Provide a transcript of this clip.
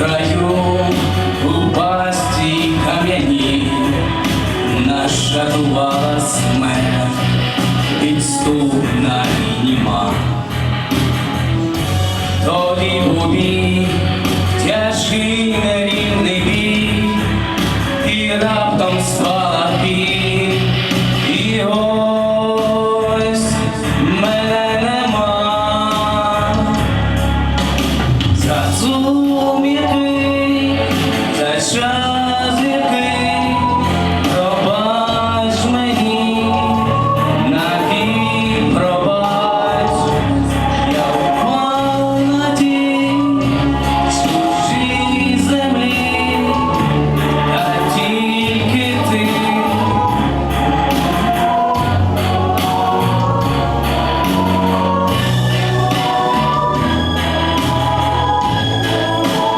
краю у пасті наша нашатувала смерть підступна і нема, Тоді у бій тяжкий нерівний бій і раб Krishna